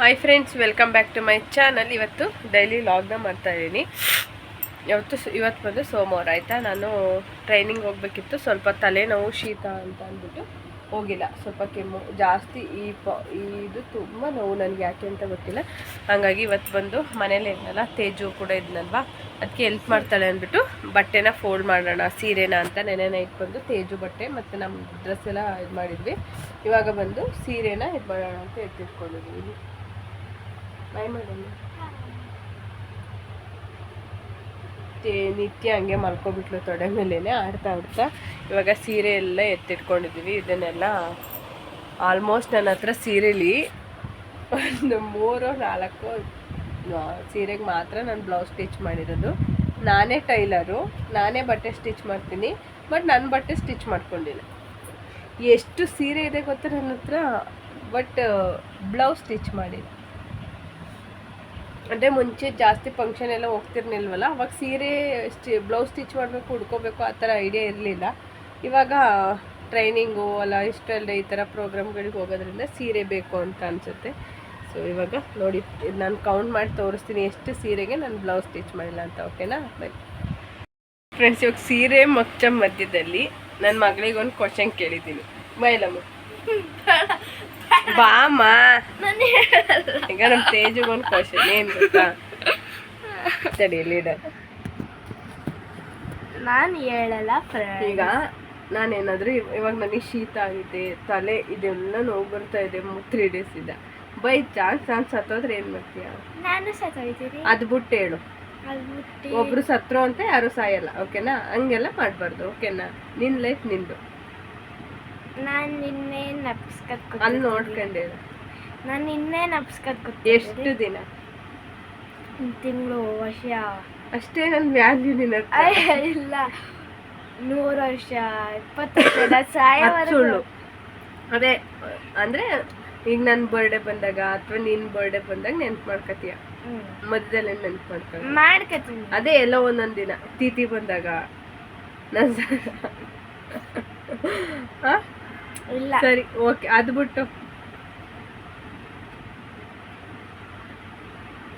Hi friends welcome back to my channel ಇವತ್ತು daily ಲಾಗ್ನ ಮಾಡ್ತಾ ಇದ್ದೀನಿ. ಇವತ್ತು ಇವತ್ತು ಬಂದು ಸೋಮವಾರ, ಆಯಿತಾ? ನಾನು ಟ್ರೈನಿಂಗ್ ಹೋಗಬೇಕಿತ್ತು. ಸ್ವಲ್ಪ ತಲೆನೋವು, ಶೀತ ಅಂತ ಅಂದ್ಬಿಟ್ಟು ಹೋಗಿಲ್ಲ. ಸ್ವಲ್ಪ ಕೆಮ್ಮು, ಜಾಸ್ತಿ ಈ ಪ ಇದು ತುಂಬ ನೋವು ನನಗೆ. ಯಾಕೆ ಅಂತ ಗೊತ್ತಿಲ್ಲ. ಹಾಗಾಗಿ ಇವತ್ತು ಬಂದು ಮನೇಲೇ ಇದ್ನಲ್ಲ, ತೇಜು ಕೂಡ ಇದ್ನಲ್ವಾ? ಅದಕ್ಕೆ ಹೆಲ್ಪ್ ಮಾಡ್ತಾಳೆ ಅಂದ್ಬಿಟ್ಟು ಬಟ್ಟೆನ ಫೋಲ್ಡ್ ಮಾಡೋಣ, ಸೀರೆನ ಅಂತ ನೆನೆ ನೈಟ್ ಬಂದು ತೇಜು ಬಟ್ಟೆ ಮತ್ತು ನಮ್ಮ ಡ್ರೆಸ್ ಎಲ್ಲ ಇದು ಮಾಡಿದ್ವಿ. ಇವಾಗ ಬಂದು ಸೀರೆನ ಇದು ಮಾಡೋಣ ಅಂತ ಎತ್ತಿಟ್ಕೊಂಡಿದ್ದೀವಿ ತೆ- ನಿತ್ಯ ಹಂಗೆ ಮಲ್ಕೊಬಿಟ್ಲು ತೊಡೆ ಮೇಲೇನೆ, ಆಡ್ತಾ ಆಡ್ತಾ. ಇವಾಗ ಸೀರೆ ಎಲ್ಲ ಎತ್ತಿಟ್ಕೊಂಡಿದ್ದೀವಿ. ಇದನ್ನೆಲ್ಲ ಆಲ್ಮೋಸ್ಟ್ ನನ್ನ ಹತ್ರ ಸೀರೆಲಿ ಒಂದು ಮೂರು ನಾಲ್ಕು ಸೀರೆಗೆ ಮಾತ್ರ ನಾನು ಬ್ಲೌಸ್ ಸ್ಟಿಚ್ ಮಾಡಿರೋದು. ನಾನೇ ಟೈಲರು, ನಾನೇ ಬಟ್ಟೆ ಸ್ಟಿಚ್ ಮಾಡ್ತೀನಿ, ಬಟ್ ನನ್ನ ಬಟ್ಟೆ ಸ್ಟಿಚ್ ಮಾಡ್ಕೊಂಡಿಲ್ಲ. ಎಷ್ಟು ಸೀರೆ ಇದೆ ಗೊತ್ತಾ ನನ್ನ ಹತ್ರ? ಬಟ್ ಬ್ಲೌಸ್ ಸ್ಟಿಚ್ ಮಾಡಿಲ್ಲ. ಅಂದರೆ ಮುಂಚೆ ಜಾಸ್ತಿ ಫಂಕ್ಷನ್ ಎಲ್ಲ ಹೋಗ್ತಿರ್ನಿಲ್ವಲ್ಲ ಅವಾಗ ಸೀರೆ ಸ್ಟಿ ಬ್ಲೌಸ್ ಸ್ಟಿಚ್ ಮಾಡಬೇಕು ಉಡ್ಕೋಬೇಕು ಆ ಥರ ಐಡಿಯಾ ಇರಲಿಲ್ಲ. ಇವಾಗ ಟ್ರೈನಿಂಗು ಅಲ್ಲ ಇಷ್ಟೆಲ್ಲ ಈ ಥರ ಪ್ರೋಗ್ರಾಮ್ಗಳಿಗೆ ಹೋಗೋದ್ರಿಂದ ಸೀರೆ ಬೇಕು ಅಂತ ಅನಿಸುತ್ತೆ. ಸೊ ಇವಾಗ ನೋಡಿ ನಾನು ಕೌಂಟ್ ಮಾಡಿ ತೋರಿಸ್ತೀನಿ ಎಷ್ಟು ಸೀರೆಗೆ ನಾನು ಬ್ಲೌಸ್ ಸ್ಟಿಚ್ ಮಾಡಿಲ್ಲ ಅಂತ ಓಕೆನಾ ಬೈ ಫ್ರೆಂಡ್ಸ್ ಇವಾಗ ಸೀರೆ ಮಚ್ಚ ಮಧ್ಯದಲ್ಲಿ ನನ್ನ ಮಗಳಿಗೆ ಒಂದು ಕ್ವಶನ್ ಕೇಳಿದ್ದೀನಿ ಬೈಲಮ್ಮ ಬಾಮ್ಮ. ಈಗ ನಮ್ಮ ತೇಜುಗೆ ಒಂದು ಕ್ವಶನ್ ಏನು ಗೊತ್ತಾ? ಸರಿ ಲೀಡರ್ ನಾನು ಹೇಳಲ್ಲ ಈಗ ನಾನೇನಾದ್ರೂ ಇವ್- ಇವಾಗ ನನಗೆ ಶೀತ ಆಗಿದೆ ತಲೆ ಇದೆಲ್ಲ ನೋವು ಬರ್ತಾ ಇದೆ ತ್ರೀ ಡೇಸ್ ಇದೆ. ಬೈ ಚಾನ್ಸ್ ನಾನು ಸತ್ತೋದ್ರೆ ಏನು ಮಾಡ್ತೀಯ? ನಾನು ಸತ್ತೋಯ್ತೀನಿ. ಅದು ಬಿಟ್ಟು ಹೇಳು. ಒಬ್ರು ಸತ್ರು ಅಂತ ಯಾರು ಸಾಯಲ್ಲ ಓಕೆನಾ? ಹಂಗೆಲ್ಲ ಮಾಡಬಾರ್ದು ಓಕೆನಾ? ನಿನ್ನ ಲೈಫ್ ನಿಂದು. ನಾನು ನಿನ್ನೆ ಅಲ್ಲಿ ನೋಡ್ಕೊಂಡು ಹೇಳು. ನಾನು ಇನ್ನೇನು ಅಪ್ಸ್ಕತ್ ಎಷ್ಟು ದಿನ? ತಿಂಗಳು ವರ್ಷ. ಅಷ್ಟೇ ನನ್ನ ವ್ಯಾಲ್ಯೂ ನಿನ್ನ ಇಲ್ಲ. ನೂರು ವರ್ಷ ಇಪ್ಪತ್ತು ವರ್ಷ ನಾನು ಅದ್ ಅದೇ ಅಂದ್ರೆ ಈಗ ನನ್ನ ಬರ್ಡೇ ಬಂದಾಗ ಅಥವಾ ನಿನ್ನ ಬರ್ಡೇ ಬಂದಾಗ ನೆನ್ಪ್ ಮಾಡ್ಕತಿಯ. ಮಧ್ಯದಲ್ಲಿ ನೆನ್ಪು ಮಾಡ್ಕೊಂಡು ಮಾಡ್ಕತೀನಿ. ಅದೇ ಎಲ್ಲೋ ಒಂದೊಂದ್ ದಿನ. ತಿಥಿ ಬಂದಾಗ. ನನ್? ಇಲ್ಲ. ಸರಿ ಓಕೆ. ಅದು ಬಿಟ್ಟು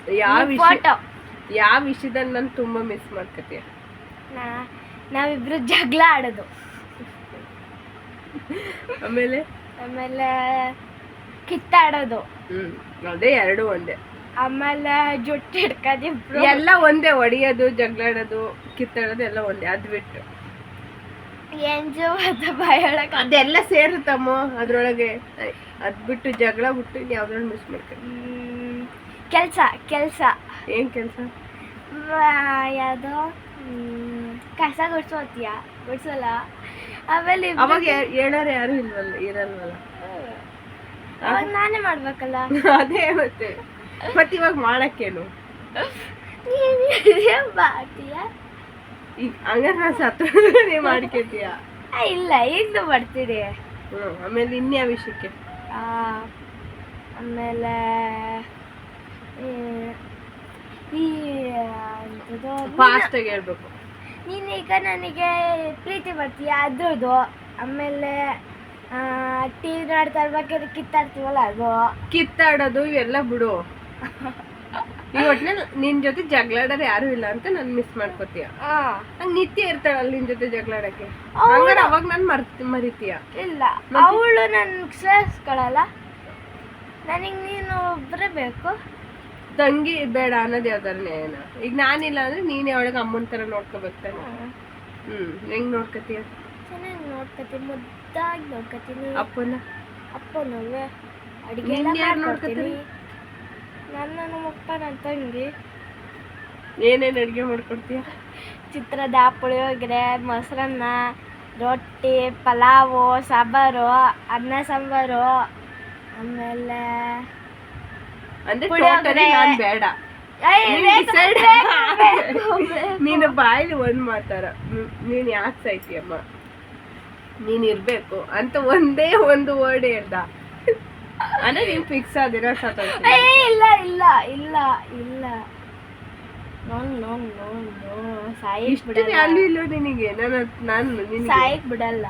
ಯಾವ ವಿಷಯ ಫೋಟೋ. ಯಾವ ವಿಷಯದಲ್ಲಿ ನಾನು ತುಂಬಾ ಮಿಸ್ ಮಾಡ್ಕತೀಯ? ನಾವಿಬ್ರು ಜಗಳ ಆಡೋದು. ಆಮೇಲೆ? ಆಮೇಲೆ ಕಿತ್ತಾಡೋದು. ಹ್ಮ್ ಅದೇ ಎರಡು ಒಂದೇ. ಆಮೇಲೆ ಜೊಟ್ಟಿ ಹಿಡ್ಕೋದಿಬ್ರು ಎಲ್ಲ ಒಂದೇ ಹೊಡಿಯೋದು ಜಗಳಾಡೋದು ಕಿತ್ತಾಡೋದು ಎಲ್ಲ ಒಂದೇ ಅದ್ ಬಿಟ್ಟು ಎಂಜು ಮತ್ತೆ ಬಾಯೊಳಗೆ ಅದೆಲ್ಲ ಸೇರುತ್ತಮ್ಮ ಅದ್ರೊಳಗೆ. ಅದು ಅದ್ ಬಿಟ್ಟು ಜಗಳ ಬಿಟ್ಟು ಯಾವ್ದ್ರೊಳಗೆ ಯಾವ್ದ್ರಲ್ಲಿ ಮಿಸ್ ಮಾಡ್ಕೊಂಡು ಕೆಲಸ ಕೆಲಸ. ಏನ್ ಕೆಲಸ? ಯಾವುದೋ ಕಸ ಗುಡ್ಸೋತಿಯ? ಗುಡ್ಸೋಲ್ಲ. ಆಮೇಲೆ ಅವಾಗ ಹೇಳೋರು ಯಾರು ಇಲ್ವಲ್ಲ ಇರಲ್ವಲ್ಲ? ಅವಾಗ ನಾನೇ ಮಾಡ್ಬೇಕಲ್ಲ. ಅದೇ ಮತ್ತೆ. ಮತ್ತೆ ಇವಾಗ ಮಾಡಕ್ಕೇನು ಮಾಡ್ತೀಯ? ಈಗ ಹಂಗಾರೆ ನಾನು ಸತ್ತ ಮಾಡ್ಕೊತೀಯ? ಇಲ್ಲ ಈಗಲೂ ಮಾಡ್ತೀನಿ. ಹ್ಮ್ ಆಮೇಲೆ ಇನ್ಯಾವ ವಿಷಯಕ್ಕೆ? ಆ, ಆಮೇಲೆ ಈ ಈ? ಫಾಸ್ಟ್ ಆಗಿ ಹೇಳ್ಬೇಕು. ನೀನು ಈಗ ನನಗೆ ಪ್ರೀತಿ ಮಾಡ್ತೀಯ? ಅದ್ರದ್ದು. ಆಮೇಲೆ ಟಿ ವಿ ನೋಡ್ತಾ ಇರ್ಬೇಕಾದ್ರೆ ಕಿತ್ತಾಡ್ತೀವಲ್ಲ ಅದು? ಕಿತ್ತಾಡೋದು ಇವೆಲ್ಲ ಬಿಡು. ಈ ಒಟ್ನಲ್ಲಿ ನಿನ್ ಜೊತೆ ಜಗಳಾಡೋರು ಯಾರು ಇಲ್ಲ ಅಂತ ನಾನು ಮಿಸ್ ಮಾಡ್ಕೋತೀಯ. ಹಂಗ ನಿತ್ಯ ಇರ್ತಾಳಲ್ಲ ನಿನ್ ಜೊತೆ ಜಗಳಾಡಕ್ಕೆ ಹಂಗಾರೆ ಅವಾಗ ನಾನು ಮರ್ತ್ ಮರಿತೀಯ. ಇಲ್ಲ ಅವಳು ನನ್ನ ಸೇರಿಸ್ಕೊಳಲ್ಲ ನನಗೆ ನೀನು ಒಬ್ಬರೇ ಬೇಕು. ತಂಗಿ ಬೇಡ ಅನ್ನೋದು ಯಾವ್ದಾರ ನ್ಯಾಯನ ಈಗ ನಾನಿಲ್ಲ ಅಂದ್ರೆ ನೀನೇ ಅವಳಿಗೆ ಅಮ್ಮನ ತರ ನೋಡ್ಕೋಬೇಕಾನೆ ಹ್ಮ್ ಹೆಂಗ್ ನೋಡ್ಕೋತೀಯ? ಚೆನ್ನಾಗಿ ನೋಡ್ಕೊತೀನಿ ಮುದ್ದಾಗಿ ನೋಡ್ಕೋತೀನಿ. ಅಪ್ಪನ? ಅಪ್ಪನ ಅಡಿಗೆ ನೋಡ್ಕೊತಾರೆ? ನನ್ನ ನಮ್ಮಪ್ಪ ನನ್ನ ತಂಗಿ. ಏನೇನು ಅಡುಗೆ ಮಾಡ್ಕೊಡ್ತೀಯ? ಚಿತ್ರದ ಪುಳಿಯೋಗರೆ ಮೊಸರನ್ನ ರೊಟ್ಟಿ ಪಲಾವು ಸಾಂಬಾರು ಅನ್ನ ಸಾಂಬಾರು ಆಮೇಲೆ ಪುಳಿಯೋಗರೆ. ಬೇಡ. ನೀನ್ ಬಾಯಲ್ಲಿ ಒಂದ್ ಮಾತಾರ ನೀನ್ ಯಾಕೆ ಸಾಯ್ತೀಯಮ್ಮ? ನೀನ್ ಇರ್ಬೇಕು ಅಂತ ಒಂದೇ ಒಂದು ವರ್ಡ್ ಹೇಳ್ದ. ಅಂದ್ರೆ ನೀವು ಫಿಕ್ಸ್ ಆದಿರ ಸತ್ತೋಗ್ತೀನಿ ಏ ಇಲ್ಲ ಇಲ್ಲ ಇಲ್ಲ ಇಲ್ಲ. ನೋನ್ ನೋನ್ ನೋನ್ ನೋ ಸಾಯಿಕ್ ಇಷ್ಟು ಬಿಡಲ್ಲ. ವ್ಯಾಲ್ಯೂ ಇಲ್ಲ ನಿನಗೆ ನಾನು ನಾನು ನಿನಗೆ. ಸಾಯಿಕ್ ಬಿಡಲ್ಲ.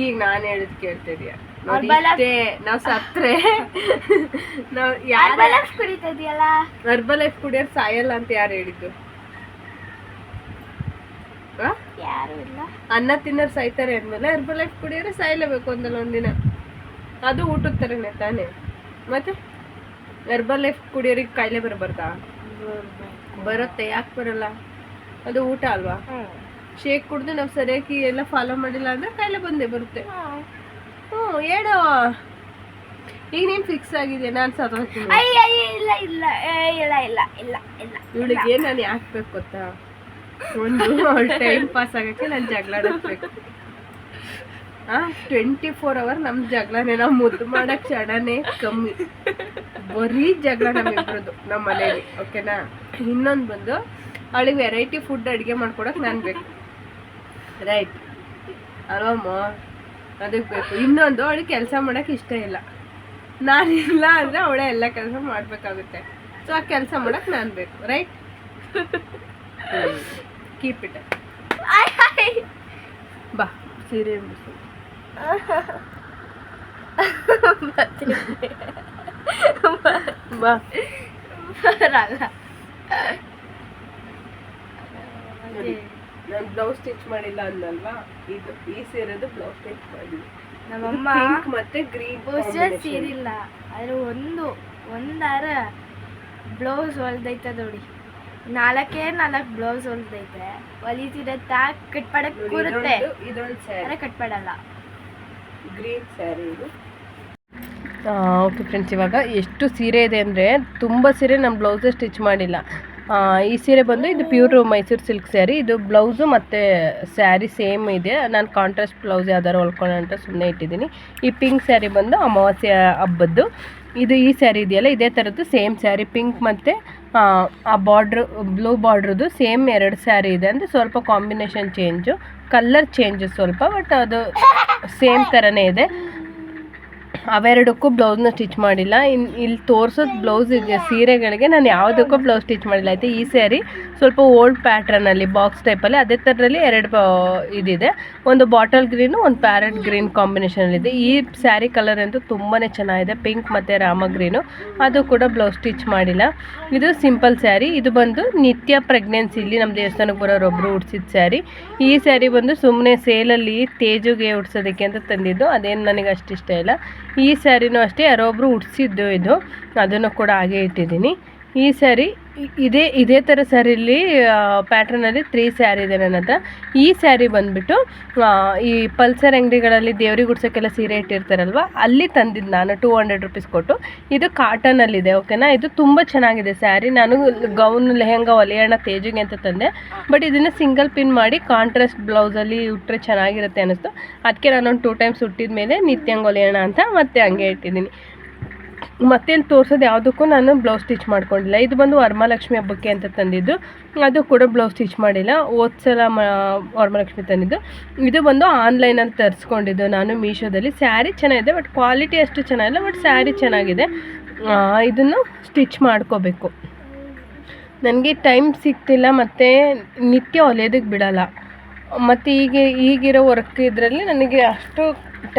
ಈಗ ನಾನು ಹೇಳಿದ್ ಕೇಳ್ತಿದ್ಯಾ. ನೋಡಿ ಇಷ್ಟೇ ನಾವು ಸತ್ರೆ. ನಾವು ಯಾರ ಆರ್ಬಲಫ್ ಕುಡಿತಾ ಇದೆಯಲ್ಲ? ಹರ್ಬಲ್ ಲೈಫ್ ಕುಡಿಯೋರು ಸಾಯಲ್ಲ ಅಂತ ಯಾರು ಹೇಳಿದ್ದು? ಯಾರು ಇಲ್ಲ. ಅನ್ನ ತಿನ್ನೋರು ಸಾಯ್ತಾರೆ ಅಂದ್ಮೇಲೆ ಹರ್ಬಲ್ ಲೈಫ್ ಕುಡಿಯೋರು ಸಾಯ್ಲೇಬೇಕು ಒಂದಲ್ಲ ಒಂದಿನ. ಅದು ಊಟದ ಥರನೇ ತಾನೆ? ಮತ್ತೆ ಹರ್ಬಲ್ ಲೈಫ್ ಕುಡಿಯೋರಿಗೆ ಕಾಯಿಲೆ ಬರಬಾರ್ದಾ? ಬರುತ್ತೆ ಯಾಕೆ ಬರಲ್ಲ? ಅದು ಊಟ ಅಲ್ವಾ? ಶೇಕ್ ಕುಡಿದು ನಾವು ಸರಿಯಾಗಿ ಎಲ್ಲ ಫಾಲೋ ಮಾಡಿಲ್ಲ ಅಂದ್ರೆ ಕಾಯಿಲೆ ಬಂದೇ ಬರುತ್ತೆ. ಹ್ಞೂ ಹೇಳೋ. ಈಗ ನೀನು ಫಿಕ್ಸ್ ಆಗಿದೆ ನಾನು ಸತ್ತೋಗ್ತೀನಿ ಇಲ್ಲ ಇಲ್ಲ ಏ, ಇಲ್ಲ ಇಲ್ಲ ಇಲ್ಲ ಇಲ್ಲ ಇವಳಿಗೆ ನಾನು ಯಾಕೆ ಬೇಕು ಗೊತ್ತಾ? ಒಂದು ಟೈಮ್ ಪಾಸ್ ಆಗಕ್ಕೆ ನಾನು ಜಗಳ ಆಡಬೇಕು ಆ ಟ್ವೆಂಟಿ ಫೋರ್ ಅವರ್ ನಮ್ಮ ಜಗಳನೇ ನಾವು ಮುದ್ದು ಮಾಡಕ್ ಚಡನೆ ಕಮ್ಮಿ. ಬರೀ ಜಗಳ ನಮ್ಮಿಬ್ರದ್ದು ನಮ್ಮ ಮನೇಲಿ ಓಕೆನಾ? ಇನ್ನೊಂದು ಬಂದು ಅವಳಿಗೆ ವೆರೈಟಿ ಫುಡ್ ಅಡುಗೆ ಮಾಡ್ಕೊಡಕ್ಕೆ ನಾನು ಬೇಕು. ರೈಟ್ ಅಲ್ವಮ್ಮ ಅದಕ್ಕೆ ಬೇಕು. ಇನ್ನೊಂದು ಅವಳಿಗೆ ಕೆಲಸ ಮಾಡೋಕೆ ಇಷ್ಟ ಇಲ್ಲ. ನಾನಿಲ್ಲ ಅಂದರೆ ಅವಳೇ ಎಲ್ಲ ಕೆಲಸ ಮಾಡಬೇಕಾಗುತ್ತೆ. ಸೊ ಆ ಕೆಲಸ ಮಾಡೋಕೆ ನಾನು ಬೇಕು ರೈಟ್ ಕೀಪ್ ಇಟ್. ಬಾ ಸೀರೆ ಬರಲ್ಲ ನಾನು ಬ್ಲೌಸ್ ಸ್ಟಿಚ್ ಮಾಡಿಲ್ಲ ಅಂದಲ್ವಾ? ಇದು ಈ ಸೀರೆದು ಬ್ಲೌಸ್ ಸ್ಟಿಚ್ ಮಾಡಿದ್ವಿ ನಮ್ಮಮ್ಮ ಪಿಂಕ್ ಮತ್ತೆ ಗ್ರೀನ್ ಹೊಸ ಸೀರಿಲ್ಲ. ಆದ್ರೆ ಒಂದು ಒಂದಾರ ಬ್ಲೌಸ್ ಹೊಲ್ದೈತೆ ನೋಡಿ. ನಾಲ್ಕೇ ನಾಲ್ಕು ಬ್ಲೌಸ್ ಹೊಲ್ದೈತೆ. ಹೊಲಿತಿರತ್ತ ಕಟ್ ಮಾಡಕ್ ಕೂರುತ್ತೆ. ಕಟ್ ಮಾಡಲ್ಲ. ಗ್ರೀನ್ ಸ್ಯಾರಿ ಇದು. ಓಕೆ ಫ್ರೆಂಡ್ಸ್ ಇವಾಗ ಎಷ್ಟು ಸೀರೆ ಇದೆ ಅಂದರೆ ತುಂಬ ಸೀರೆ ನಮ್ಮ ಬ್ಲೌಸೇ ಸ್ಟಿಚ್ ಮಾಡಿಲ್ಲ. ಈ ಸೀರೆ ಬಂದು ಇದು ಪ್ಯೂರ್ ಮೈಸೂರು ಸಿಲ್ಕ್ ಸ್ಯಾರಿ. ಇದು ಬ್ಲೌಸು ಮತ್ತು ಸ್ಯಾರಿ ಸೇಮ್ ಇದೆ. ನಾನು ಕಾಂಟ್ರಾಸ್ಟ್ ಬ್ಲೌಸ್ ಯಾವ್ದಾರು ಹೊಲ್ಕೊಳ್ಳೋ ಅಂತ ಸುಮ್ಮನೆ ಇಟ್ಟಿದ್ದೀನಿ. ಈ ಪಿಂಕ್ ಸ್ಯಾರಿ ಬಂದು ಅಮಾವಾಸ್ಯೆ ಹಬ್ಬದ್ದು. ಇದು ಈ ಸ್ಯಾರಿ ಇದೆಯಲ್ಲ, ಇದೇ ಥರದ್ದು ಸೇಮ್ ಸ್ಯಾರಿ. ಪಿಂಕ್ ಮತ್ತು, ಆ ಬಾರ್ಡ್ರ್, ಬ್ಲೂ ಬಾರ್ಡ್ರದ್ದು ಸೇಮ್ ಎರಡು ಸ್ಯಾರಿ ಇದೆ ಅಂದರೆ ಸ್ವಲ್ಪ ಕಾಂಬಿನೇಷನ್ ಚೇಂಜು. ಕಲ್ಲರ್ ಚೇಂಜಸ್ ಸ್ವಲ್ಪ, ಬಟ್ ಅದು ಸೇಮ್ ಥರನೇ ಇದೆ. ಅವೆರಡಕ್ಕೂ ಬ್ಲೌಸ್ನ ಸ್ಟಿಚ್ ಮಾಡಿಲ್ಲ. ಇನ್ನು ಇಲ್ಲಿ ತೋರ್ಸೋದು ಬ್ಲೌಸ್ ಸೀರೆಗಳಿಗೆ ನಾನು ಯಾವುದಕ್ಕೂ ಬ್ಲೌಸ್ ಸ್ಟಿಚ್ ಮಾಡಿಲ್ಲ. ಆಯಿತು, ಈ ಸ್ಯಾರಿ ಸ್ವಲ್ಪ ಓಲ್ಡ್ ಪ್ಯಾಟ್ರನಲ್ಲಿ ಬಾಕ್ಸ್ ಟೈಪಲ್ಲಿ ಅದೇ ಥರದಲ್ಲಿ ಎರಡು ಇದಿದೆ. ಒಂದು ಬಾಟಲ್ ಗ್ರೀನು, ಒಂದು ಪ್ಯಾರೆಟ್ ಗ್ರೀನ್ ಕಾಂಬಿನೇಷನಲ್ಲಿದೆ ಈ ಸ್ಯಾರಿ ಕಲರ್ ಅಂತೂ ತುಂಬಾ ಚೆನ್ನಾಗಿದೆ. ಪಿಂಕ್ ಮತ್ತು ರಾಮ ಗ್ರೀನು. ಅದು ಕೂಡ ಬ್ಲೌಸ್ ಸ್ಟಿಚ್ ಮಾಡಿಲ್ಲ. ಇದು ಸಿಂಪಲ್ ಸ್ಯಾರಿ. ಇದು ಬಂದು ನಿತ್ಯ ಪ್ರೆಗ್ನೆನ್ಸಿಲಿ ನಮ್ಮ ದೇವಸ್ಥಾನಕ್ಕೆ ಬರೋರೊಬ್ಬರು ಉಡ್ಸಿದ ಸ್ಯಾರಿ. ಈ ಸ್ಯಾರಿ ಬಂದು ಸುಮ್ಮನೆ ಸೇಲಲ್ಲಿ ತೇಜುಗೆ ಉಡ್ಸೋದಕ್ಕೆ ಅಂತ ತಂದಿದ್ದು. ಅದೇನು ನನಗೆ ಅಷ್ಟಿಷ್ಟ ಇಲ್ಲ. ಈ ಸ್ಯಾರಿನೂ ಅಷ್ಟೇ ಯಾರೋ ಒಬ್ಬರು ಉಡ್ಸಿದ್ದು ಇದು. ಅದನ್ನು ಕೂಡ ಹಾಗೆ ಇಟ್ಟಿದ್ದೀನಿ. ಈ ಸ್ಯಾರಿ ಇದೇ ಇದೇ ಥರ ಸ್ಯಾರಿಲಿ ಪ್ಯಾಟ್ರನಲ್ಲಿ ತ್ರೀ ಸ್ಯಾರಿ ಇದೆ ನನ್ನ ಹತ್ರ. ಈ ಸ್ಯಾರಿ ಬಂದುಬಿಟ್ಟು ಈ ಪಲ್ಸರ್ ಅಂಗಡಿಗಳಲ್ಲಿ ದೇವ್ರಿಗೆ ಗುಡ್ಸೋಕ್ಕೆಲ್ಲ ಸೀರೆ ಇಟ್ಟಿರ್ತಾರಲ್ವ, ಅಲ್ಲಿ ತಂದಿದ್ದು ನಾನು ಟೂ ಹಂಡ್ರೆಡ್ ರುಪೀಸ್ ಕೊಟ್ಟು. ಇದು ಕಾಟನಲ್ಲಿದೆ, ಓಕೆನಾ? ಇದು ತುಂಬ ಚೆನ್ನಾಗಿದೆ ಸ್ಯಾರಿ. ನಾನು ಗೌನ್, ಲೆಹೆಂಗಾ ಒಲೆಯಣ್ಣ ತೇಜಿಗೆ ಅಂತ ತಂದೆ. ಬಟ್ ಇದನ್ನು ಸಿಂಗಲ್ ಪಿನ್ ಮಾಡಿ ಕಾಂಟ್ರಾಸ್ಟ್ ಬ್ಲೌಸಲ್ಲಿ ಉಟ್ಟರೆ ಚೆನ್ನಾಗಿರುತ್ತೆ ಅನ್ನಿಸ್ತು. ಅದಕ್ಕೆ ನಾನೊಂದು ಟೂ ಟೈಮ್ಸ್ ಉಟ್ಟಿದ ಮೇಲೆ ನಿತ್ಯಂಗ್ ಒಲೆಯಣ್ಣ ಅಂತ ಮತ್ತೆ ಹಂಗೆ ಇಟ್ಟಿದ್ದೀನಿ. ಮತ್ತೆ ತೋರಿಸೋದು ತೋರ್ಸೋದು ಯಾವುದಕ್ಕೂ ನಾನು ಬ್ಲೌಸ್ ಸ್ಟಿಚ್ ಮಾಡ್ಕೊಂಡಿಲ್ಲ. ಇದು ಬಂದು ವರಮಹಾಲಕ್ಷ್ಮಿ ಹಬ್ಬಕ್ಕೆ ಅಂತ ತಂದಿದ್ದು. ಅದು ಕೂಡ ಬ್ಲೌಸ್ ಸ್ಟಿಚ್ ಮಾಡಿಲ್ಲ. ಓದ್ಸಲ ಮ, ವರಮಹಾಲಕ್ಷ್ಮಿ ತಂದಿದ್ದು. ಇದು ಬಂದು ಆನ್ಲೈನಲ್ಲಿ ತರಿಸ್ಕೊಂಡಿದ್ದು ನಾನು ಮೀಶೋದಲ್ಲಿ. ಸ್ಯಾರಿ ಚೆನ್ನಾಗಿದೆ ಬಟ್ ಕ್ವಾಲಿಟಿ ಅಷ್ಟು ಚೆನ್ನಾಗಿಲ್ಲ ಬಟ್ ಸ್ಯಾರಿ ಚೆನ್ನಾಗಿದೆ. ಇದನ್ನು ಸ್ಟಿಚ್ ಮಾಡ್ಕೋಬೇಕು. ನನಗೆ ಟೈಮ್ ಸಿಗ್ತಿಲ್ಲ, ಮತ್ತು ನಿತ್ಯ ಹೊಲಿಯೋದಕ್ಕೆ ಬಿಡೋಲ್ಲ. ಮತ್ತು ಈಗ ಈಗಿರೋ ವರ್ಕ್ ಇದರಲ್ಲಿ ನನಗೆ ಅಷ್ಟು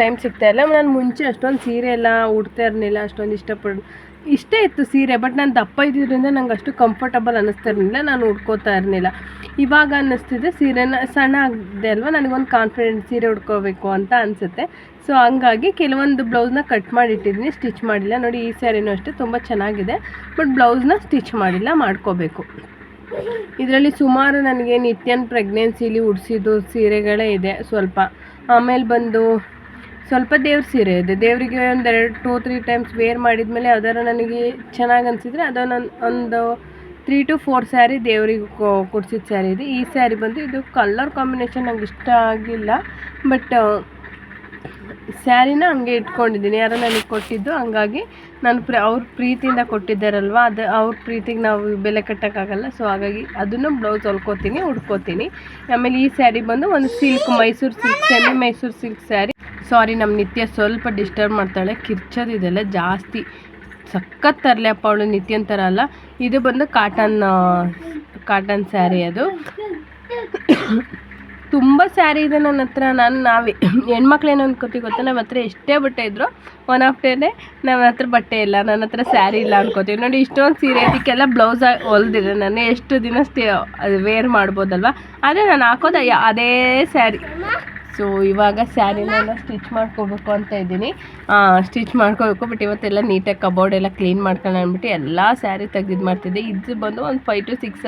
ಟೈಮ್ ಸಿಗ್ತಾ ಇಲ್ಲ. ನಾನು ಮುಂಚೆ ಅಷ್ಟೊಂದು ಸೀರೆ ಎಲ್ಲ ಉಡ್ತಾ ಇರಲಿಲ್ಲ, ಅಷ್ಟೊಂದು ಇಷ್ಟಪಡ, ಇಷ್ಟ ಇತ್ತು ಸೀರೆ ಬಟ್ ನಾನು ದಪ್ಪ ಇದ್ದಿದ್ದರಿಂದ ನಂಗೆ ಅಷ್ಟು ಕಂಫರ್ಟಬಲ್ ಅನ್ನಿಸ್ತಾ ಇರಲಿಲ್ಲ. ನಾನು ಉಡ್ಕೋತಾ ಇರಲಿಲ್ಲ. ಇವಾಗ ಅನ್ನಿಸ್ತಿದೆ ಸೀರೆನ ಸಣ್ಣ ಆಗಿದೆ ಅಲ್ವಾ? ನನಗೊಂದು ಕಾನ್ಫಿಡೆಂಟ್ ಸೀರೆ ಉಡ್ಕೋಬೇಕು ಅಂತ ಅನಿಸುತ್ತೆ. ಸೊ ಹಂಗಾಗಿ ಕೆಲವೊಂದು ಬ್ಲೌಸ್ನ ಕಟ್ ಮಾಡಿಟ್ಟಿದ್ದೀನಿ ಸ್ಟಿಚ್ ಮಾಡಿಲ್ಲ. ನೋಡಿ, ಈ ಸ್ಯಾರಿನೂ ಅಷ್ಟೇ ತುಂಬ ಚೆನ್ನಾಗಿದೆ ಬಟ್ ಬ್ಲೌಸ್ನ ಸ್ಟಿಚ್ ಮಾಡಿಲ್ಲ, ಮಾಡ್ಕೋಬೇಕು. ಇದರಲ್ಲಿ ಸುಮಾರು ನನಗೆ ನಿತ್ಯನ್ ಪ್ರೆಗ್ನೆನ್ಸಿಲಿ ಉಡಿಸಿದ್ದು ಸೀರೆಗಳೇ ಇದೆ ಸ್ವಲ್ಪ. ಆಮೇಲೆ ಬಂದು ಸ್ವಲ್ಪ ದೇವ್ರ ಸೀರೆ ಇದೆ. ದೇವರಿಗೆ ಒಂದೆರಡು ಟೂ ತ್ರೀ ಟೈಮ್ಸ್ ವೇರ್ ಮಾಡಿದ ಮೇಲೆ ಯಾವ್ದಾರು ನನಗೆ ಚೆನ್ನಾಗಿ ಅನಿಸಿದ್ರೆ ನನ್ನ ಒಂದು ತ್ರೀ ಟು ಫೋರ್ ಸ್ಯಾರಿ ದೇವರಿಗೆ ಕೊಡ್ಸಿದ ಸ್ಯಾರಿ ಇದೆ. ಈ ಸ್ಯಾರಿ ಬಂದು ಇದು ಕಲರ್ ಕಾಂಬಿನೇಷನ್ ನಂಗೆ ಇಷ್ಟ ಆಗಿಲ್ಲ. ಬಟ್ ಸ್ಯಾರಿನ ಹಂಗೆ ಇಟ್ಕೊಂಡಿದ್ದೀನಿ. ಯಾರೋ ನನಗೆ ಕೊಟ್ಟಿದ್ದು. ಹಂಗಾಗಿ ನಾನು ಪ್ರ, ಅವ್ರ ಪ್ರೀತಿಯಿಂದ ಕೊಟ್ಟಿದ್ದಾರಲ್ವ? ಅದು ಅವ್ರ ಪ್ರೀತಿಗೆ ನಾವು ಬೆಲೆ ಕಟ್ಟೋಕ್ಕಾಗಲ್ಲ. ಸೊ ಹಾಗಾಗಿ ಅದನ್ನು ಬ್ಲೌಸ್ ಹೊಲ್ಕೋತೀನಿ, ಉಡ್ಕೋತೀನಿ. ಆಮೇಲೆ ಈ ಸ್ಯಾರಿ ಬಂದು ಒಂದು silk Mysore silk semi Mysore silk sari sorry ನಮ್ಮ ನಿತ್ಯ ಸ್ವಲ್ಪ ಡಿಸ್ಟರ್ಬ್ ಮಾಡ್ತಾಳೆ. ಕಿರ್ಚೋದಿದೆಲ್ಲ ಜಾಸ್ತಿ. ಸಖತ್ ತರಲೆ ಅಪ್ಪ ಅವಳು, ನಿತ್ಯ ಥರ ಅಲ್ಲ. ಇದು ಬಂದು ಕಾಟನ್ ಕಾಟನ್ ಸ್ಯಾರಿ ಅದು. ತುಂಬ ಸ್ಯಾರಿ ಇದೆ ನನ್ನ ಹತ್ರ. ನಾನು, ನಾವೇ. ಹೆಣ್ಮಕ್ಳೇನು ಅನ್ಕೋತೀವಿ ಗೊತ್ತಾ? ನಮ್ಮ ಹತ್ರ ಎಷ್ಟೇ ಬಟ್ಟೆ ಇದ್ರು ಒನ್ ಆಫ್ ಡೇನೇ ನನ್ನ ಹತ್ರ ಬಟ್ಟೆ ಇಲ್ಲ. ನನ್ನ ಹತ್ರ ಸ್ಯಾರಿ ಇಲ್ಲ ಅನ್ಕೋತೀವಿ. ನೋಡಿ, ಇಷ್ಟೊಂದು ಸೀರೆ, ಇದಕ್ಕೆಲ್ಲ ಬ್ಲೌಸ್ ಹೊಲ್ದಿದೆ. ನಾನು ಎಷ್ಟು ದಿನ ಸ್ಟೇ ಅದು ವೇರ್ ಮಾಡ್ಬೋದಲ್ವ? ಆದರೆ ನಾನು ಹಾಕೋದು ಅದೇ ಸ್ಯಾರಿ ಸೊ ಇವಾಗ ಸ್ಯಾರಿನೆಲ್ಲ ಸ್ಟಿಚ್ ಮಾಡ್ಕೋಬೇಕು ಅಂತ ಇದ್ದೀನಿ. ಸ್ಟಿಚ್ ಮಾಡ್ಕೋಬೇಕು ಬಟ್ ಇವತ್ತೆಲ್ಲ ನೀಟಾಗಿ ಕಬೋರ್ಡ್ ಎಲ್ಲ ಕ್ಲೀನ್ ಮಾಡ್ಕೊಂಡು ಅಂದ್ಬಿಟ್ಟು ಎಲ್ಲ ಸ್ಯಾರಿ ತೆಗ್ದಿದ್ದು ಮಾಡ್ತಿದ್ದೆ. ಇದು ಬಂದು ಒಂದು ಫೈವ್ ಟು ಸಿಕ್ಸ್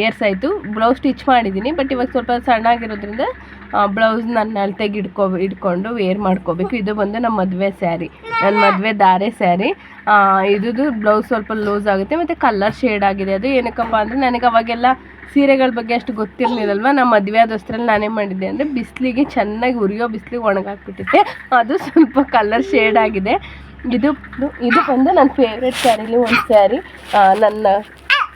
ಇಯರ್ಸ್ ಆಯಿತು. ಬ್ಲೌಸ್ ಸ್ಟಿಚ್ ಮಾಡಿದ್ದೀನಿ. ಬಟ್ ಇವಾಗ ಸ್ವಲ್ಪ ಸಣ್ಣಾಗಿರೋದ್ರಿಂದ ಬ್ಲೌಸ್ ನನ್ನ ಅಳತೆಗೆ ಇಟ್ಕೊ ಇಟ್ಕೊಂಡು ವೇರ್ ಮಾಡ್ಕೋಬೇಕು. ಇದು ಬಂದು ನಮ್ಮ ಮದುವೆ ಸ್ಯಾರಿ ನನ್ನ ಮದುವೆ ದಾರೆ ಸ್ಯಾರಿ ಇದು ಬ್ಲೌಸ್ ಸ್ವಲ್ಪ ಲೂಸ್ ಆಗುತ್ತೆ. ಮತ್ತು ಕಲರ್ ಶೇಡ್ ಆಗಿದೆ. ಅದು ಏನಕ್ಕಪ್ಪ ಅಂದರೆ ನನಗೆ ಅವಾಗೆಲ್ಲ ಸೀರೆಗಳ ಬಗ್ಗೆ ಅಷ್ಟು ಗೊತ್ತಿರಲಿಲ್ಲವಾ ನಮ್ಮ ಮದುವೆ ಆದಷ್ಟರಲ್ಲಿ ನಾನೇ ಮಾಡಿದ್ದೆ. ಅಂದರೆ ಬಿಸಿಲಿಗೆ ಚೆನ್ನಾಗಿ ಉರಿಯೋ ಬಿಸಿಲಿಗೆ ಒಣಗಾಕ್ಬಿಟ್ಟಿದ್ದೆ. ಅದು ಸ್ವಲ್ಪ ಕಲರ್ ಶೇಡ್ ಆಗಿದೆ. ಇದು ಇದು ಬಂದು ನನ್ನ ಫೇವ್ರೆಟ್ ಸ್ಯಾರಿಲಿ ಒಂದು ಸ್ಯಾರಿ ನನ್ನ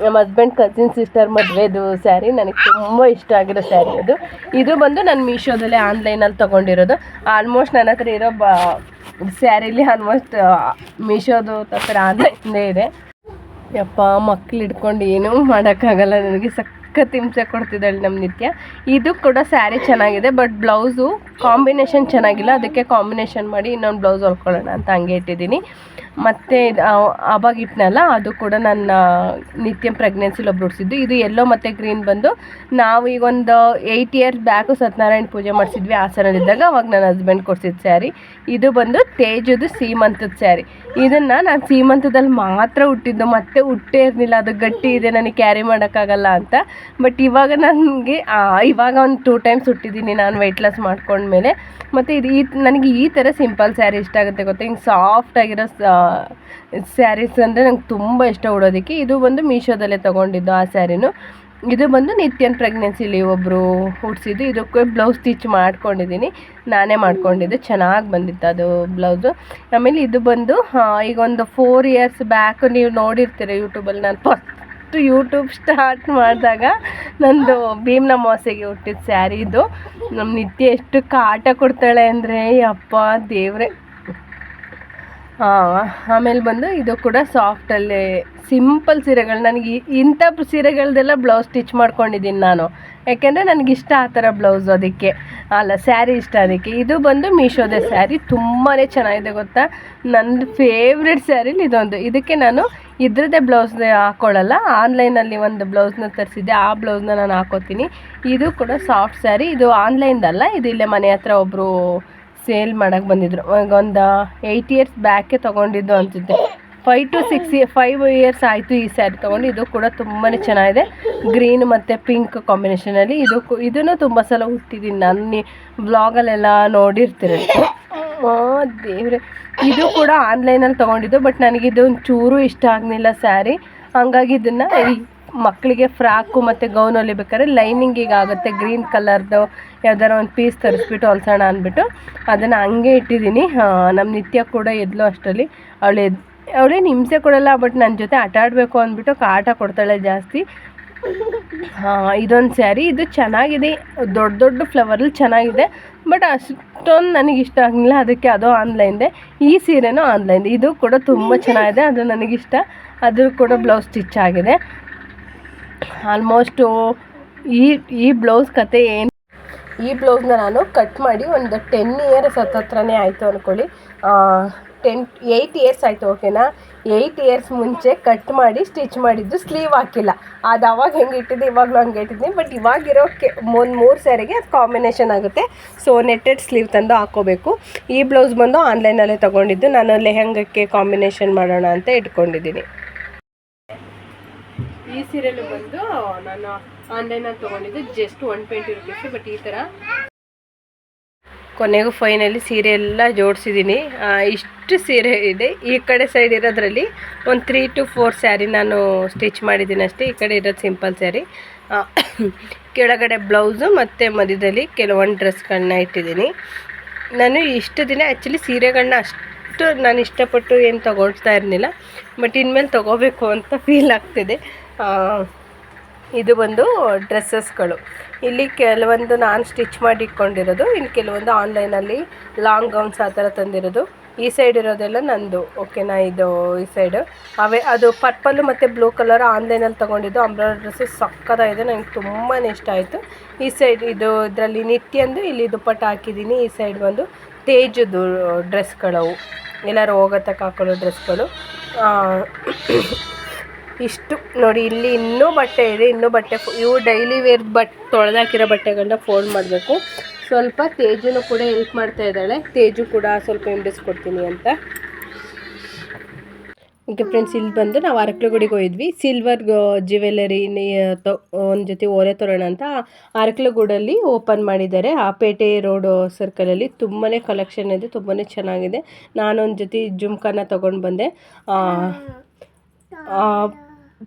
ನಮ್ಮ ಹಸ್ಬೆಂಡ್ ಕಸಿನ್ ಸಿಸ್ಟರ್ ಮದುವೆದು ಸ್ಯಾರಿ ನನಗೆ ತುಂಬ ಇಷ್ಟ ಆಗಿರೋ ಸ್ಯಾರಿ ಅದು. ಇದು ಬಂದು ನಾನು ಮೀಶೋದಲ್ಲೇ ಆನ್ಲೈನಲ್ಲಿ ತೊಗೊಂಡಿರೋದು. ಆಲ್ಮೋಸ್ಟ್ ನನ್ನ ಹತ್ರ ಇರೋ ಬ ಸ್ಯಾರಿಲಿ ಆಲ್ಮೋಸ್ಟ್ ಮೀಶೋದು ಥರ ಆನ್ಲೈನ್ದೇ ಇದೆ. ಯಪ್ಪ, ಮಕ್ಳು ಹಿಡ್ಕೊಂಡು ಏನೂ ಮಾಡೋಕ್ಕಾಗಲ್ಲ. ನನಗೆ ಸಖತ್ ಹಿಂಸೆ ಕೊಡ್ತಿದ್ದಾಳೆ ನಮ್ಮ ನಿತ್ಯ. ಇದು ಕೂಡ ಸ್ಯಾರಿ ಚೆನ್ನಾಗಿದೆ ಬಟ್ ಬ್ಲೌಸು ಕಾಂಬಿನೇಷನ್ ಚೆನ್ನಾಗಿಲ್ಲ. ಅದಕ್ಕೆ ಕಾಂಬಿನೇಷನ್ ಮಾಡಿ ಇನ್ನೊಂದು ಬ್ಲೌಸ್ ಹೊಲ್ಕೊಳ್ಳೋಣ ಅಂತ ಹಂಗೆ ಇಟ್ಟಿದ್ದೀನಿ. ಮತ್ತು ಇಟ್ನಲ್ಲ ಅದು ಕೂಡ ನನ್ನ ನಿತ್ಯ ಪ್ರೆಗ್ನೆನ್ಸಿಲಿ ಒಬ್ರು ಹುಡ್ಸಿದ್ದು ಇದು ಎಲ್ಲೋ ಮತ್ತು ಗ್ರೀನ್ ಬಂದು, ನಾವು ಈಗ ಒಂದು ಏಯ್ಟ್ ಇಯರ್ಸ್ ಬ್ಯಾಕು ಸತ್ಯನಾರಾಯಣ ಪೂಜೆ ಮಾಡಿಸಿದ್ವಿ ಹಾಸನಲ್ಲಿದ್ದಾಗ ಅವಾಗ ನನ್ನ ಹಸ್ಬೆಂಡ್ ಕೊಡ್ಸಿದ ಸ್ಯಾರಿ ಇದು ಬಂದು ತೇಜದು ಸೀಮಂತದ ಸ್ಯಾರಿ ಇದನ್ನು ನಾನು ಸೀಮಂತದಲ್ಲಿ ಮಾತ್ರ ಹುಟ್ಟಿದ್ದು ಮತ್ತೆ ಹುಟ್ಟೇ ಇರಲಿಲ್ಲ. ಅದು ಗಟ್ಟಿ ಇದೆ, ನನಗೆ ಕ್ಯಾರಿ ಮಾಡೋಕ್ಕಾಗಲ್ಲ ಅಂತ. ಬಟ್ ಇವಾಗ ನನಗೆ ಇವಾಗ ಒಂದು ಟೂ ಟೈಮ್ಸ್ ಹುಟ್ಟಿದ್ದೀನಿ ನಾನು ವೆಯ್ಟ್ ಲಾಸ್ ಮಾಡ್ಕೊಂಡ್ಮೇಲೆ. ಮತ್ತು ಇದು ಈ, ನನಗೆ ಈ ಥರ ಸಿಂಪಲ್ ಸ್ಯಾರಿ ಇಷ್ಟ ಆಗುತ್ತೆ ಗೊತ್ತಾ? ಹಿಂಗೆ ಸಾಫ್ಟ್ ಆಗಿರೋ ಸ್ಯಾರೀಸ್ ಅಂದರೆ ನಂಗೆ ತುಂಬ ಇಷ್ಟ ಉಡೋದಕ್ಕೆ. ಇದು ಬಂದು ಮೀಶೋದಲ್ಲೇ ತೊಗೊಂಡಿದ್ದು ಆ ಸ್ಯಾರಿನು. ಇದು ಬಂದು ನಿತ್ಯನ್ ಪ್ರೆಗ್ನೆನ್ಸಿಲಿ ಒಬ್ಬರು ಹುಡ್ಸಿದ್ದು ಇದಕ್ಕೆ ಬ್ಲೌಸ್ ಸ್ಟಿಚ್ ಮಾಡ್ಕೊಂಡಿದ್ದೀನಿ. ನಾನೇ ಮಾಡ್ಕೊಂಡಿದ್ದೆ. ಚೆನ್ನಾಗಿ ಬಂದಿತ್ತು ಅದು ಬ್ಲೌಸು. ಆಮೇಲೆ ಇದು ಬಂದು ಈಗ ಒಂದು ಫೋರ್ ಇಯರ್ಸ್ ಬ್ಯಾಕ್ ನೀವು ನೋಡಿರ್ತೀರ ಯೂಟ್ಯೂಬಲ್ಲಿ ನಾನು ಫಸ್ಟ್ ಯೂಟ್ಯೂಬ್ ಸ್ಟಾರ್ಟ್ ಮಾಡಿದಾಗ ನಂದು ಭೀಮ್ನ ಮೋಸೆಗೆ ಹುಟ್ಟಿದ ಸ್ಯಾರಿ ಇದು. ನಮ್ಮ ನಿತ್ಯ ಎಷ್ಟು ಕಾಟ ಕೊಡ್ತಾಳೆ ಅಂದರೆ ಅಪ್ಪ ದೇವ್ರೆ. ಆಮೇಲೆ ಬಂದು ಇದು ಕೂಡ ಸಾಫ್ಟಲ್ಲೇ ಸಿಂಪಲ್ ಸೀರೆಗಳು. ನನಗೆ ಇಂಥ ಸೀರೆಗಳದೆಲ್ಲ ಬ್ಲೌಸ್ ಸ್ಟಿಚ್ ಮಾಡ್ಕೊಂಡಿದ್ದೀನಿ ನಾನು. ಯಾಕೆಂದರೆ ನನಗೆ ಇಷ್ಟ ಆ ಥರ ಬ್ಲೌಸ್ ಅದಕ್ಕೆ. ಅಲ್ಲ, ಸ್ಯಾರಿ ಇಷ್ಟ ಅದಕ್ಕೆ. ಇದು ಬಂದು ಮೀಶೋದ ಸ್ಯಾರಿ. ತುಂಬಾ ಚೆನ್ನಾಗಿದೆ ಗೊತ್ತಾ? ನನ್ನ ಫೇವ್ರೆಟ್ ಸ್ಯಾರಿಲಿ ಇದೊಂದು. ಇದಕ್ಕೆ ನಾನು ಇದ್ರದ್ದೇ ಬ್ಲೌಸ್ ಹಾಕ್ಕೊಳ್ಳಲ್ಲ ಆನ್ಲೈನಲ್ಲಿ ಒಂದು ಬ್ಲೌಸ್ನ ತರಿಸಿದ್ದೆ. ಆ ಬ್ಲೌಸ್ನ ನಾನು ಹಾಕೋತೀನಿ. ಇದು ಕೂಡ ಸಾಫ್ಟ್ ಸ್ಯಾರಿ. ಇದು ಆನ್ಲೈನ್ದಲ್ಲ ಇದು ಇಲ್ಲೇ ಮನೆ ಹತ್ರ ಒಬ್ಬರು ಸೇಲ್ ಮಾಡೋಕ್ಕೆ ಬಂದಿದ್ರು. ಈಗ ಒಂದು ಏಯ್ಟ್ ಇಯರ್ಸ್ ಬ್ಯಾಕೆ ತೊಗೊಂಡಿದ್ದು ಅನಿಸುತ್ತೆ. Five to six five years ಆಯಿತು ಈ ಸ್ಯಾರಿ ತೊಗೊಂಡು. ಇದು ಕೂಡ ತುಂಬಾ ಚೆನ್ನಾಗಿದೆ. ಗ್ರೀನ್ ಮತ್ತು ಪಿಂಕ್ ಕಾಂಬಿನೇಷನಲ್ಲಿ ಇದು ಇದನ್ನು ತುಂಬ ಸಲ ಹುಟ್ಟಿದ್ದೀನಿ ನಾನು ಬ್ಲಾಗಲ್ಲೆಲ್ಲ ನೋಡಿರ್ತೀರ ದೇವ್ರೆ. ಇದು ಕೂಡ ಆನ್ಲೈನಲ್ಲಿ ತೊಗೊಂಡಿದ್ದು. ಬಟ್ ನನಗಿದು ಒಂಚೂರು ಇಷ್ಟ ಆಗಲಿಲ್ಲ ಸ್ಯಾರಿ ಹಂಗಾಗಿ ಇದನ್ನು ಮಕ್ಕಳಿಗೆ ಫ್ರಾಕು ಮತ್ತು ಗೌನ್ ಹೊಲಿಬೇಕಾದ್ರೆ ಲೈನಿಂಗಿಗೆ ಆಗುತ್ತೆ ಗ್ರೀನ್ ಕಲರ್ದು ಯಾವ್ದಾರ ಒಂದು ಪೀಸ್ ತರಿಸ್ಬಿಟ್ಟು ಹೊಲ್ಸೋಣ ಅಂದ್ಬಿಟ್ಟು ಅದನ್ನು ಹಂಗೆ ಇಟ್ಟಿದ್ದೀನಿ. ನಮ್ಮ ನಿತ್ಯ ಕೂಡ ಎದ್ಲು ಅಷ್ಟರಲ್ಲಿ. ಅವಳು ಎದ್ ಅವಳೇನು ಹಿಂಸೆ ಕೊಡಲ್ಲ ಬಟ್ ನನ್ನ ಜೊತೆ ಆಟ ಆಡಬೇಕು ಅಂದ್ಬಿಟ್ಟು ಕಾಟ ಕೊಡ್ತಾಳೆ ಜಾಸ್ತಿ. ಇದೊಂದು ಸ್ಯಾರಿ ಇದು ಚೆನ್ನಾಗಿದೆ. ದೊಡ್ಡ ದೊಡ್ಡ ಫ್ಲವರಲ್ಲಿ ಚೆನ್ನಾಗಿದೆ. ಬಟ್ ಅಷ್ಟೊಂದು ನನಗೆ ಇಷ್ಟ ಆಗಲಿಲ್ಲ. ಅದಕ್ಕೆ ಅದು ಆನ್ಲೈನ್ದೆ ಈ ಸೀರೆನೂ ಆನ್ಲೈನ್ ಇದು ಕೂಡ ತುಂಬ ಚೆನ್ನಾಗಿದೆ. ಅದು ನನಗಿಷ್ಟ ಅದ್ರ ಕೂಡ ಬ್ಲೌಸ್ ಸ್ಟಿಚ್ ಆಗಿದೆ. ಆಲ್ಮೋಸ್ಟು ಈ ಈ ಬ್ಲೌಸ್ ಕತೆ ಏನು ಈ ಬ್ಲೌಸ್ನ ನಾನು ಕಟ್ ಮಾಡಿ ಒಂದು ಟೆನ್ ಇಯರ್ಸ್ ಹತ್ತತ್ರನೇ ಆಯಿತು ಅಂದ್ಕೊಳ್ಳಿ ಟೆನ್ ಏಯ್ಟ್ ಇಯರ್ಸ್ ಆಯಿತು ಓಕೆನಾ ಏಯ್ಟ್ ಇಯರ್ಸ್ ಮುಂಚೆ ಕಟ್ ಮಾಡಿ ಸ್ಟಿಚ್ ಮಾಡಿದ್ದು ಸ್ಲೀವ್ ಹಾಕಿಲ್ಲ. ಅದು ಅವಾಗ ಹೆಂಗೆ ಇಟ್ಟಿದ್ದೆ, ಇವಾಗಲೂ ಹಂಗೆ ಇಟ್ಟಿದ್ದೀನಿ ಬಟ್ ಇವಾಗಿರೋ ಕೆ, ಒಂದು ಮೂರು ಸ್ಯಾರಿಗೆ ಅದು ಕಾಂಬಿನೇಷನ್ ಆಗುತ್ತೆ. ಸೊ ನೆಟ್ಟೆಡ್ ಸ್ಲೀವ್ ತಂದು ಹಾಕೋಬೇಕು. ಈ ಬ್ಲೌಸ್ ಬಂದು ಆನ್ಲೈನಲ್ಲೇ ತೊಗೊಂಡಿದ್ದು. ನಾನು ಲೆಹೆಂಗಕ್ಕೆ ಕಾಂಬಿನೇಷನ್ ಮಾಡೋಣ ಅಂತ ಇಟ್ಕೊಂಡಿದ್ದೀನಿ. ಈ ಸೀರೆಲು ಬಂದು ನಾನು ಆನ್ಲೈನಲ್ಲಿ ತಗೊಂಡಿದ್ದು just one twenty rupees but ಈ ಥರ ಕೊನೆಗೂ ಫೈನಲಿ ಸೀರೆ ಎಲ್ಲ ಜೋಡಿಸಿದ್ದೀನಿ. ಇಷ್ಟು ಸೀರೆ ಇದೆ. ಈ ಕಡೆ ಸೈಡ್ ಇರೋದ್ರಲ್ಲಿ ಒಂದು ತ್ರೀ ಟು ಫೋರ್ ಸ್ಯಾರಿ ನಾನು ಸ್ಟಿಚ್ ಮಾಡಿದ್ದೀನಿ ಅಷ್ಟೇ. ಈ ಕಡೆ ಇರೋದು ಸಿಂಪಲ್ ಸ್ಯಾರಿ ಕೆಳಗಡೆ ಬ್ಲೌಸು ಮತ್ತು ಮಧ್ಯದಲ್ಲಿ ಕೆಲವೊಂದು ಡ್ರೆಸ್ಗಳನ್ನ ಇಟ್ಟಿದ್ದೀನಿ. ನಾನು ಇಷ್ಟು ದಿನ ಆ್ಯಕ್ಚುಲಿ ಸೀರೆಗಳನ್ನ ಅಷ್ಟು ನಾನು ಇಷ್ಟಪಟ್ಟು ಏನು ತೊಗೊಳ್ತಾ ಇರಲಿಲ್ಲ. ಬಟ್ ಇನ್ಮೇಲೆ ತೊಗೋಬೇಕು ಅಂತ ಫೀಲ್ ಆಗ್ತಿದೆ. ಇದು ಬಂದು ಡ್ರೆಸ್ಸಸ್ಗಳು. ಇಲ್ಲಿ ಕೆಲವೊಂದು ನಾನು ಸ್ಟಿಚ್ ಮಾಡಿ ಇಟ್ಕೊಂಡಿರೋದು ಇನ್ನು ಕೆಲವೊಂದು ಆನ್ಲೈನಲ್ಲಿ ಲಾಂಗ್ ಗೌನ್ಸ್ ಆ ಥರ ತಂದಿರೋದು. ಈ ಸೈಡ್ ಇರೋದೆಲ್ಲ ನಂದು ಓಕೆನಾ ಇದು ಈ ಸೈಡು. ಅವೇ, ಅದು ಪರ್ಪಲ್ಲು ಮತ್ತು ಬ್ಲೂ ಕಲರ್ ಆನ್ಲೈನಲ್ಲಿ ತೊಗೊಂಡಿದ್ದು ಅಂಬ್ರಾಯ್ಡ್ರಿ ಡ್ರೆಸ್ಸು ಸಕ್ಕತ್ತಾಗಿದೆ ನನಗೆ ತುಂಬಾ ಇಷ್ಟ ಆಯಿತು. ಈ ಸೈಡ್ ಇದು ಇದರಲ್ಲಿ ನಿತ್ಯಂದು ಇಲ್ಲಿ ದುಪ್ಪಟ್ಟ ಹಾಕಿದ್ದೀನಿ, ಈ ಸೈಡ್ ಬಂದು ತೇಜದು ಡ್ರೆಸ್ಗಳವು ಎಲ್ಲರೂ ಹೋಗೋತಕ್ಕೆ ಹಾಕೊಳ್ಳೋ ಡ್ರೆಸ್ಗಳು ಇಷ್ಟು ನೋಡಿ, ಇಲ್ಲಿ ಇನ್ನೂ ಬಟ್ಟೆ ಇದೆ, ಇನ್ನೂ ಬಟ್ಟೆ ಇವು ಡೈಲಿ ವೇರ್ ಬಟ್, ತೊಳೆದಾಕಿರೋ ಬಟ್ಟೆಗಳನ್ನ ಫೋಲ್ಡ್ ಮಾಡಬೇಕು. ಸ್ವಲ್ಪ ತೇಜುನು ಕೂಡ ಹೆಲ್ಪ್ ಮಾಡ್ತಾ ಇದ್ದಾಳೆ. ತೇಜು ಕೂಡ ಸ್ವಲ್ಪ ಹಿಂಡಿಸ್ಕೊಡ್ತೀನಿ ಅಂತ. ಓಕೆ ಫ್ರೆಂಡ್ಸ್ ಇಲ್ಲಿ ಬಂದು ನಾವು ಅರಕಲಗುಡಿಗೆ ಹೋಗಿದ್ವಿ. ಸಿಲ್ವರ್ ಜ್ಯುವೆಲರಿ ಒಂದು ಜೊತೆ ಓಲೆ ತೊರೋಣ ಅಂತ ಅರಕಲಗೂಡಲ್ಲಿ ಓಪನ್ ಮಾಡಿದ್ದಾರೆ. ಆ ಪೇಟೆ ರೋಡ್ ಸರ್ಕಲಲ್ಲಿ ತುಂಬಾ ಕಲೆಕ್ಷನ್ ಇದೆ ತುಂಬಾ ಚೆನ್ನಾಗಿದೆ. ನಾನೊಂದು ಜೊತೆ ಜುಮ್ಕಾನ ತೊಗೊಂಡು ಬಂದೆ.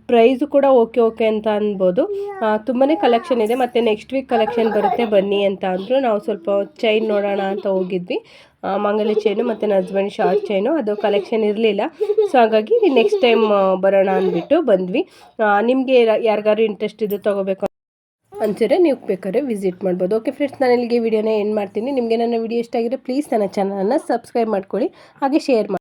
ಪ್ರೈಸು ಕೂಡ ಓಕೆ ಓಕೆ ಅಂತ ಅನ್ಬೋದು. ತುಂಬಾ ಕಲೆಕ್ಷನ್ ಇದೆ. ಮತ್ತು ನೆಕ್ಸ್ಟ್ ವೀಕ್ ಕಲೆಕ್ಷನ್ ಬರುತ್ತೆ. ಬನ್ನಿ ಅಂತ ಅಂದರು ನಾವು ಸ್ವಲ್ಪ ಚೈನ್ ನೋಡೋಣ ಅಂತ ಹೋಗಿದ್ವಿ. ಮಂಗಲಿ ಚೈನು ಮತ್ತು ನನ್ನ ಹಸ್ಬೆಂಡ್ ಶಾರ್ಟ್ ಚೈನು ಅದು ಕಲೆಕ್ಷನ್ ಇರಲಿಲ್ಲ. ಸೊ ಹಾಗಾಗಿ ನೆಕ್ಸ್ಟ್ ಟೈಮ್ ಬರೋಣ ಅಂದ್ಬಿಟ್ಟು ಬಂದ್ವಿ. ನಿಮಗೆ ಯಾರಿಗಾರು ಇಂಟ್ರೆಸ್ಟ್ ಇದು ತೊಗೋಬೇಕು ಅನ್ಸಿದ್ರೆ ನೀವು ಬೇಕಾದ್ರೆ ವಿಸಿಟ್ ಮಾಡ್ಬೋದು. ಓಕೆ ಫ್ರೆಂಡ್ಸ್ ನಾನು ಇಲ್ಲಿಗೆ ವಿಡಿಯೋನ ಎಂಡ್ ಮಾಡ್ತೀನಿ. ನಿಮಗೆ ನನ್ನ ವಿಡಿಯೋ ಇಷ್ಟ ಆಗಿದ್ರೆ ಪ್ಲೀಸ್ ನನ್ನ ಚಾನಲನ್ನು ಸಬ್ಸ್ಕ್ರೈಬ್ ಮಾಡ್ಕೊಳ್ಳಿ. ಹಾಗೆ ಶೇರ್ ಮಾಡಿ